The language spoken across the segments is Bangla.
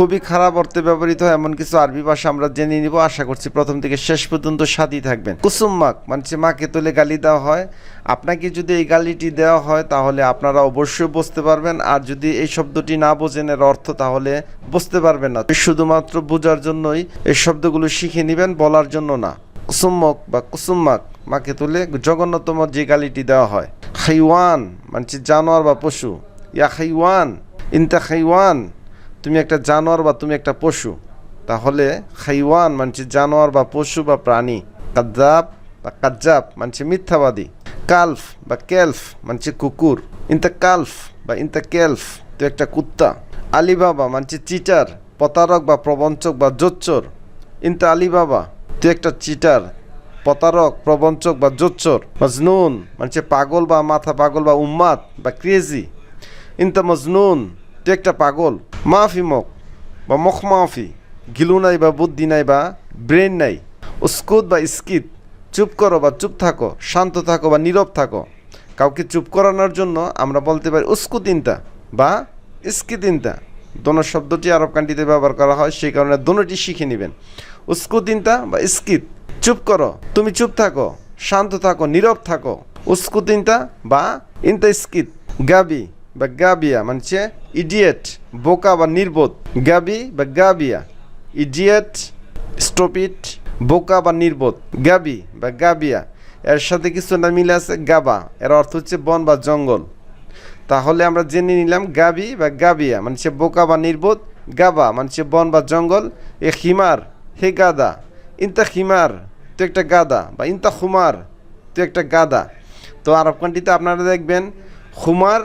খুবই খারাপ অর্থে ব্যবহৃত হয়, এমন কিছু আরবি ভাষা আমরা জেনে নিব। আশা করছি প্রথম থেকে শেষ পর্যন্ত সাথী থাকবেন। কুসুম মাক মানে মাকে তুলে গালি দেওয়া হয়। আপনাকে যদি এই গালিটি দেওয়া হয়, তাহলে আপনারা অবশ্যই বুঝতে পারবেন। আর যদি এই শব্দটি না বোঝেন, এর অর্থ তাহলে বুঝতে পারবেন না। শুধুমাত্র বোঝার জন্যই এই শব্দগুলো শিখে নেবেন, বলার জন্য না। কুসুম্মক বা কুসুম্মাক মাকে তুলে জঘন্যতম যে গালিটি দেওয়া হয়। খাইওয়ান মানে জানোয়ার বা পশু। ইয়া খাইওয়ান, ইনতা খাইওয়ান। তুমি একটা জানোয়ার বা তুমি একটা পশু, তাহলে খাইওয়ান মানে জানোয়ার বা পশু বা প্রাণী কাজ্জাব বা কাজ্জাব মানে মিথ্যাবাদী, কালফ বা কেলফ মানে কুকুর ইনতা কালফ বা ইনতা কেলফ তো একটা কুত্তা, আলিবাবা মানে চিটার, প্রতারক বা প্রবঞ্চক বা জোচ্চর ইনতা আলিবাবা তুই একটা চিটার, প্রতারক, প্রবঞ্চক বা জোচ্চর, মজনুন মানে পাগল বা মাথা পাগল বা উম্মাদ বা ক্রেজি ইনতা মজনুন তুই একটা পাগল মাফি মক, বা মখ মাফি, গিলু নাই বা বুদ্ধি নাই বা ব্রেন নাই। উস্কুদ বা স্কিত চুপ করো বা চুপ থাকো, শান্ত থাকো বা নীরব থাকো। কাউকে চুপ করানোর জন্য আমরা বলতে পারি উস্কুতিনতা বা ইস্কিতিনতা দোনো শব্দটি আরব কান্ট্রিতে ব্যবহার করা হয়, সেই কারণে দোনোটি শিখে নেবেন। উস্কুতিনতা বা ইস্কিত, চুপ করো, তুমি চুপ থাকো, শান্ত থাকো, নীরব থাকো। উস্কুতিনতা বা ইনতা স্কিত গাবি বা গাবিয়া মানে ইডিয়েট বোকা বা নির্বোধ। গাবি বা গাবিয়া ইডিয়েট স্টপিট বোকা বা নির্বোধ। গাবি বা গাবিয়া, এর সাথে কিছু না মিলে আছে গাবা, এর অর্থ হচ্ছে বন বা জঙ্গল। তাহলে আমরা জেনে নিলাম গাবি বা গাবিয়া মানে সে বোকা বা নির্বোধ। গাবা মানে বন বা জঙ্গল। এ খিমার, হে গাদা, ইনতা খিমার, তো একটা গাদা, বা ইনতা খুমার তো একটা গাদা। তো আরব কান্ট্রিতে আপনারা দেখবেন খুমার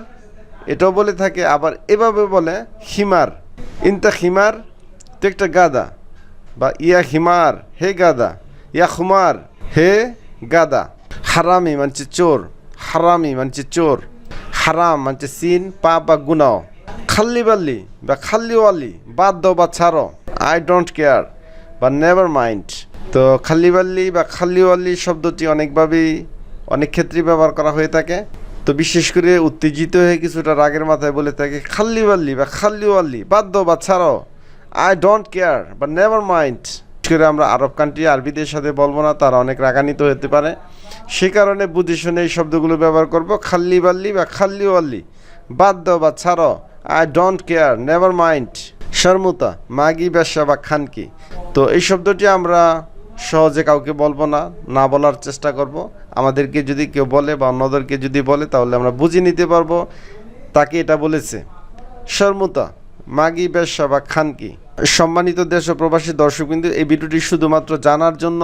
এটাও বলে থাকে, আবার এভাবে বলে হিমার ইনতা খিমার, তো একটা গাদা। বা ইয়া হিমার হে গাদা। ইয়া খুমার, হে গাদা। হারামি মানছে চোর। হারামি মানছে চোর। হারাম মানছে সিন পা বা গুনাও খাল্লি বাল্লি বা খাল্লিওয়ালি বাদ দাও বা ছাড়ো। আই ডোন্ট কেয়ার, বা নেভার মাইন্ড। তো খাল্লিবাল্লি বা খাল্লিওয়ালি শব্দটি অনেকভাবেই, অনেক ক্ষেত্রেই ব্যবহার করা হয়ে থাকে। তো বিশেষ করে উত্তেজিত হয়ে কিছুটা রাগের মাথায় বলে থাকে, খাল্লি বাল্লি বা খাল্লিওয়াল্লি বাদ দাও বা ছাড়ো। আই ডোন্ট কেয়ার বা নেভার মাইন্ড করে আমরা আরব কান্ট্রি আরবিদের সাথে বলব না, তারা অনেক রাগান্বিত হতে পারে। সে কারণে বুঝে শুনে এই শব্দগুলো ব্যবহার করব, খাল্লি বাল্লি বা খাল্লিওয়াল্লি বাদ দাও বা ছাড়ো। I don't care never mind শর্মুতা, মাগি ব্যবসা বা খানকি। তো এই শব্দটি আমরা সহজে কাউকে বলব না না বলার চেষ্টা করব। আমাদেরকে যদি কেউ বলে বা অন্যদেরকে যদি বলে, তাহলে আমরা বুঝে নিতে পারব। তাকে এটা বলেছে। শর্মুতা মাগি ব্যবসা বা খানকি সম্মানিত দেশ ও প্রবাসী দর্শক কিন্তু এই ভিডিওটি শুধুমাত্র জানার জন্য,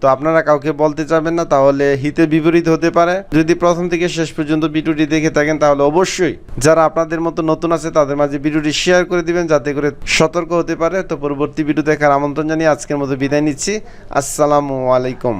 তো আপনারা কাউকে বলতে চাবেন না, তাহলে হিতে বিপরীত হতে পারে। যদি প্রথম থেকে শেষ পর্যন্ত ভিডিওটি দেখে থাকেন, তাহলে অবশ্যই যারা আপনাদের মতো নতুন আছে, তাদের মাঝে ভিডিওটি শেয়ার করে দিবেন, যাতে করে সতর্ক হতে পারে। তো পরবর্তী ভিডিও দেখার আমন্ত্রণ জানিয়ে আজকের মতো বিদায় নিচ্ছি। আসসালামু আলাইকুম।